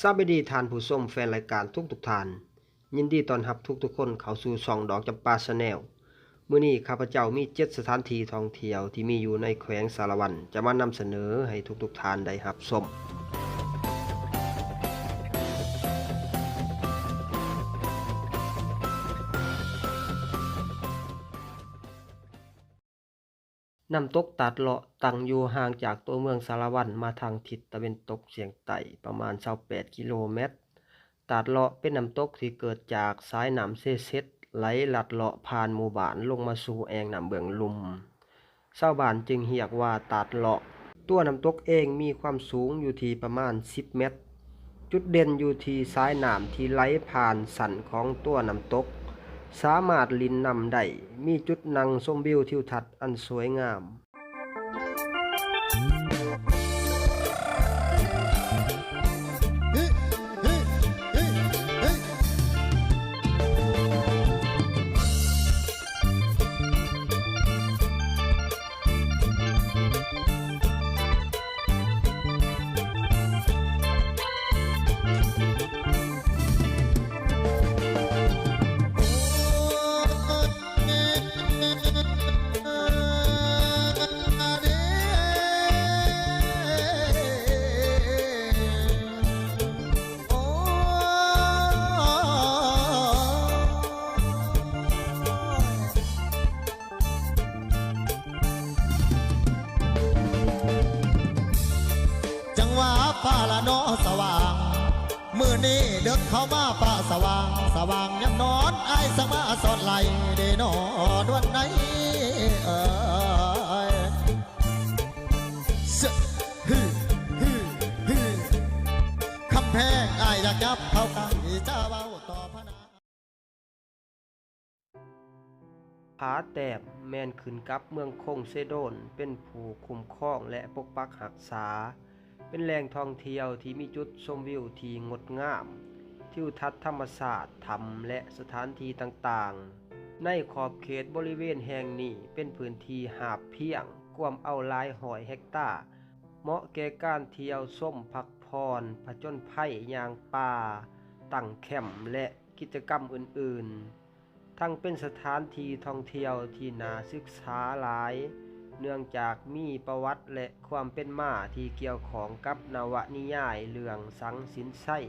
สวัสดีทานผู้ชมแฟนรายการทุกทุกท่าน ยินดีต้อนรับทุกทุกคนเข้าสู่ซองดอกจำปาชาแนลมื้อนี้ข้าพเจ้ามีเจ็ดสถานที่ท่องเที่ยวที่มีอยู่ในแขวงสารวัน จะมานำเสนอให้ทุกทุกท่านได้รับชม น้ำตกตัดเลาะตั้งอยู่ห่างจากตัวเมืองสารวันมาทางทิศตะวันตกเฉียงใต้ประมาณ28กิโลเมตรตาดเลาะเป็นน้ำตกที่เกิดจากสายน้ำเซเซตไหลหลัดเลาะผ่านหมู่บ้านลงมาสู่แอ่งน้ำเบืองลุมชาวบ้านจึงเรียกว่าตาดเลาะ ตัวน้ำตกเองมีความสูงอยู่ที่ประมาณ 10 เมตร จุดเด่นอยู่ที่สายน้ำที่ไหลผ่านสันของตัวน้ำตก สามารถลินนำได้มีจุดนั่งชมวิวทิวทัศน์อันสวยงาม เข้ามาป่าสว่างสว่างยังนอนไอ้ายสมาสอดไหลเดนอดวันไหนเอ้ยเสอะฮึฮึฮึคำแพงไอ้ายอยากยับเข้ากล้เจ้าเบาต่อพนาผาแต้มแมนขึ้นกับเมืองคงเซโดน เป็นผู้คุ้มครองและปกปักรักษา เป็นแหล่งท่องเที่ยวที่มีจุดชมวิวที่งดงาม ทิวทัศน์ธรรมศาสตร์ธรรมและสถานที่ต่างๆ ในขอบเขตบริเวณแห่งนี้เป็นพื้นที่หาบเพียงกวมเอาลายหอยเฮกตาร์เหมาะแก่การเที่ยวส้มพักพรผจญภัยยางป่าตั้งแคมป์และกิจกรรมอื่นๆ ทั้งเป็นสถานที่ท่องเที่ยวที่น่าศึกษาหลาย เนื่องจากมีประวัติและความเป็นมาที่เกี่ยวของกับนวนิยายเรื่องสังสินไส้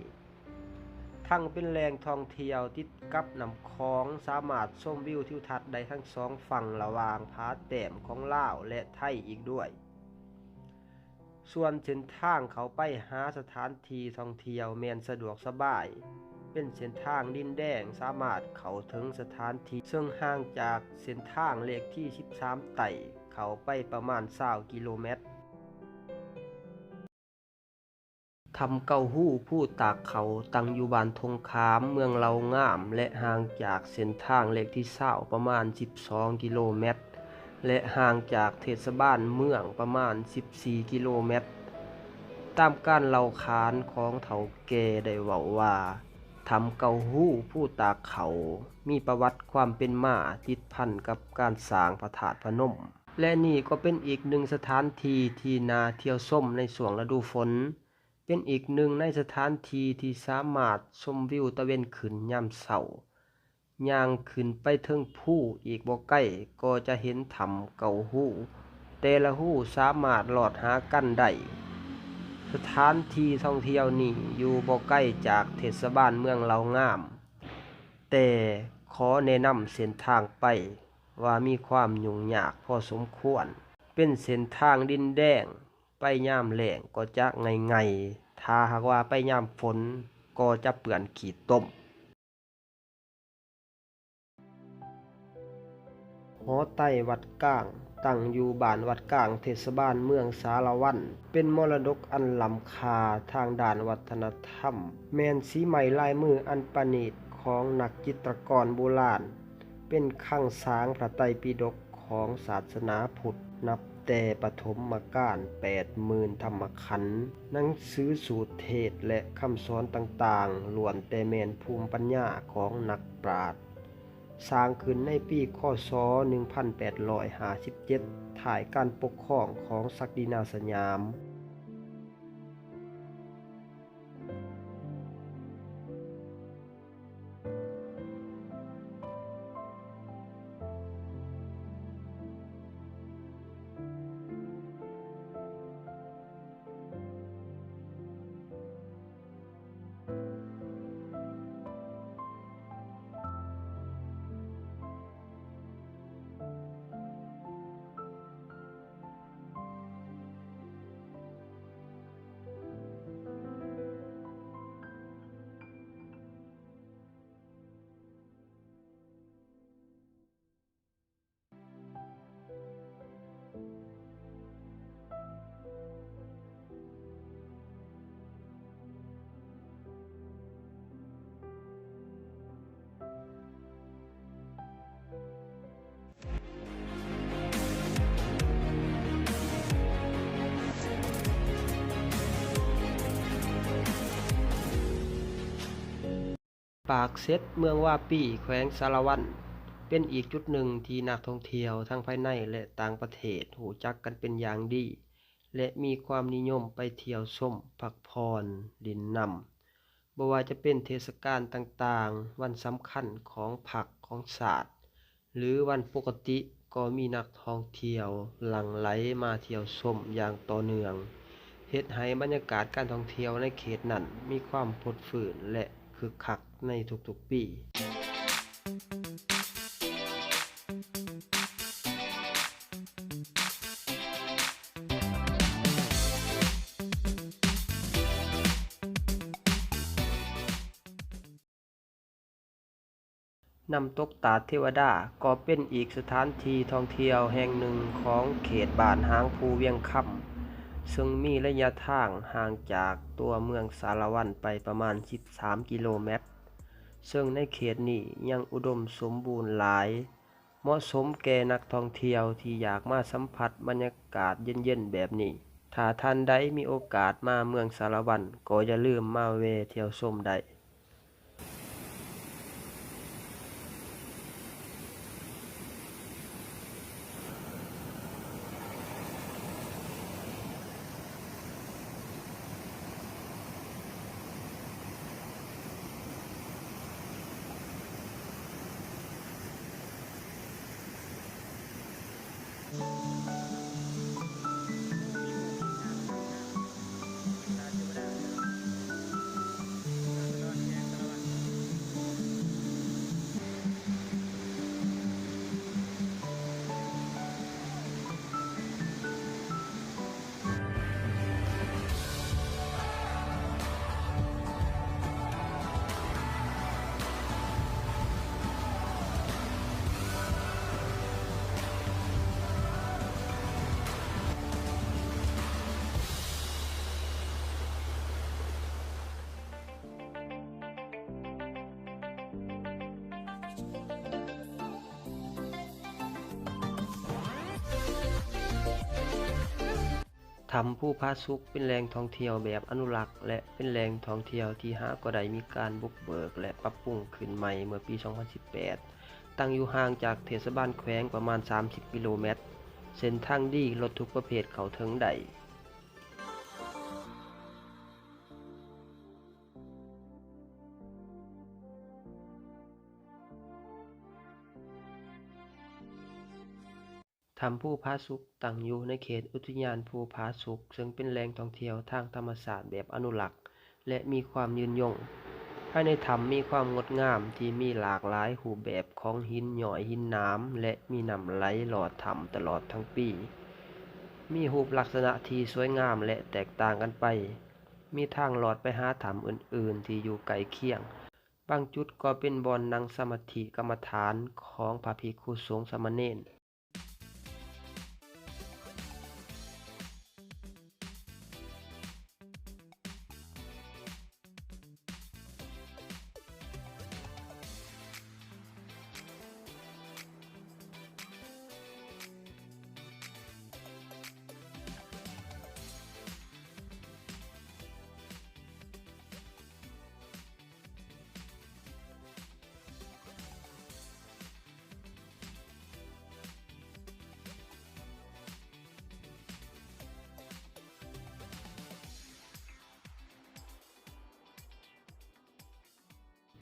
ทั้งเป็นแหล่งท่องเที่ยวติดกับน้ำคลองสามารถชมวิวทิวทัศน์ได้ทั้งสองฝั่งระหว่างผาแต้มของลาวและไทยอีกด้วย ส่วนเส้นทางเขาไปหาสถานที่ท่องเที่ยวแมนสะดวกสบาย เป็นเส้นทางดินแดงสามารถเขาถึงสถานที่ซึ่งห่างจากเส้นทางเลขที่ 13 ไต่เขาไปประมาณ20กิโลเมตร ทำเก้าหู้ผู้ตากเขาตั้งอยู่บ้านทงขามเมืองเรางาม และห่างจากเส้นทางเลขที่20ประมาณ 12 กิโลเมตร และห่างจากเทศบาลเมืองประมาณ 14 กิโลเมตร ตามการเล่าขานของเฒ่าแก่ได้เว้าว่าทำเกาหู้ผู้ตากเขา มีประวัติความเป็นมาติดพันกับการสร้างพระธาตุพนม และนี่ก็เป็นอีกหนึ่งสถานที่ที่นาเที่ยวส้มในช่วงฤดูฝน เป็นอีกหนึ่งในสถานที่ที่สามารถชมวิวตะเวนขึ้นยามเช้าย่างขึ้นไปเทิงผู้อีกบ่ใกล้ก็จะเห็นถ้ำเก่าหู้แต่ละหู้สามารถหลอดหากันได้สถานที่ท่องเที่ยวนี้อยู่บ่ใกล้จากเทศบาลเมืองเรางาม แต่ขอแนะนำเส้นทางไปว่ามีความยุ่งยากพอสมควร เป็นเส้นทางดินแดง ไปยามแหลงก็จะไงไงๆถ้าหากว่าไปยามฝนก็จะเปื่อนขีดต้มหอไต้วัดก้าง ตั้งอยู่บ้านวัดก้างเทศบาลเมืองสารวัน เป็นมรดกอันล้ำค่าทางด้านวัฒนธรรม แมนสีใหม่ลายมืออันประณีตของนักจิตรกรโบราณ เป็นข้างสร้างพระไตรปิฎกของศาสนาพุทธนับ แต่ปฐมมการแปดหมื่นธรรมขันธ์หนังสือสูตรเทศและคำสอนต่างๆล้วนแต่แมนภูมิปัญญาของนักปราชญ์สร้างขึ้นในปีข้อศ1857ถ่ายการปกครองของศักดินาสยาม ปากเซ็ดเมืองว่าปี้แขวงสารวัน เป็นอีกจุดหนึ่งที่นักท่องเที่ยวทั้งภายในและต่างประเทศหูจักกันเป็นอย่างดี และมีความนิยมไปเที่ยวชมพักผ่อนดินนำบ่ว่าจะเป็นเทศกาลต่างๆ วันสำคัญของผักของศาสตร์ หรือวันปกติก็มีนักท่องเที่ยวหลั่งไหลมาเที่ยวชมอย่างต่อเนื่องเฮ็ดให้บรรยากาศการท่องเที่ยวในเขตนั้นมีความผดฝืนและคึกคัก ในทุกๆปีน้ำตกตาเทวดาก็เป็นอีกสถานที่ท่องเที่ยวแห่งหนึ่งของเขตบ้านหางภูเวียงค่ำซึ่งมีระยะทางห่างจากตัวเมืองสารวันไปประมาณ 13 กิโลเมตร ซึ่งในเขตนี้ยังอุดมสมบูรณ์หลาย เหมาะสมแก่นักท่องเที่ยวที่อยากมาสัมผัสบรรยากาศเย็นๆแบบนี้ ถ้าท่านใดมีโอกาสมาเมืองสารวันก็อย่าลืมมาเวเที่ยวชมได้ ทำผู้พาสุกเป็นแหล่งท่องเที่ยวแบบอนุรักษ์ และเป็นแหล่งท่องเที่ยวที่หาก็ได้มีการบุกเบิก และปรับปรุงขึ้นใหม่เมื่อปี 2018 ตั้งอยู่ห่างจากเทศบาลแขวงประมาณ 30 กิโลเมตร เส้นทางดีรถทุกประเภทเข้าถึงได้ ทำผู้พาสุกตั้งอยู่ในเขตอุทยานภูผาสุกซึ่งเป็นแหล่งท่องเที่ยวทางธรรมศาสตร์แบบอนุรักษ์ และมีความยืนยง ภายในถ้ำมีความงดงามที่มีหลากหลายรูปแบบของหินหย่อยหินน้ำและมีน้ำไหลหลอดถ้ำตลอดทั้งปี มีรูปลักษณะที่สวยงามและแตกต่างกันไป มีทางหลอดไปหาถ้ำอื่น ๆ ที่อยู่ใกลเคียงบางจุดก็เป็นบอนนั่งสมาธิกรรมฐานของพระภิกขุสงฆ์สามเณร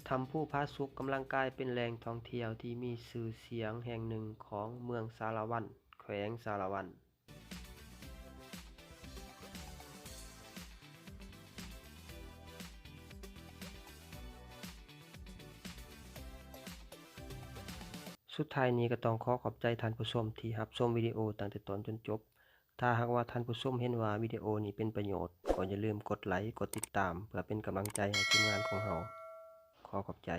ทำผู้พาสุกกำลังกายเป็นแหล่งท่องเที่ยวที่มีชื่อเสียงแห่งหนึ่งของเมืองสารวัน แขวงสารวันสุดท้ายนี้ก็ต้องขอขอบใจท่านผู้ชมที่รับชมวิดีโอตั้งแต่ต้นจนจบ ถ้าหากว่าท่านผู้ชมเห็นว่าวิดีโอนี้เป็นประโยชน์ก็อย่าลืมกดไลค์ กดติดตาม เพื่อเป็นกำลังใจให้ทีมงานของเรา ขอขอบใจ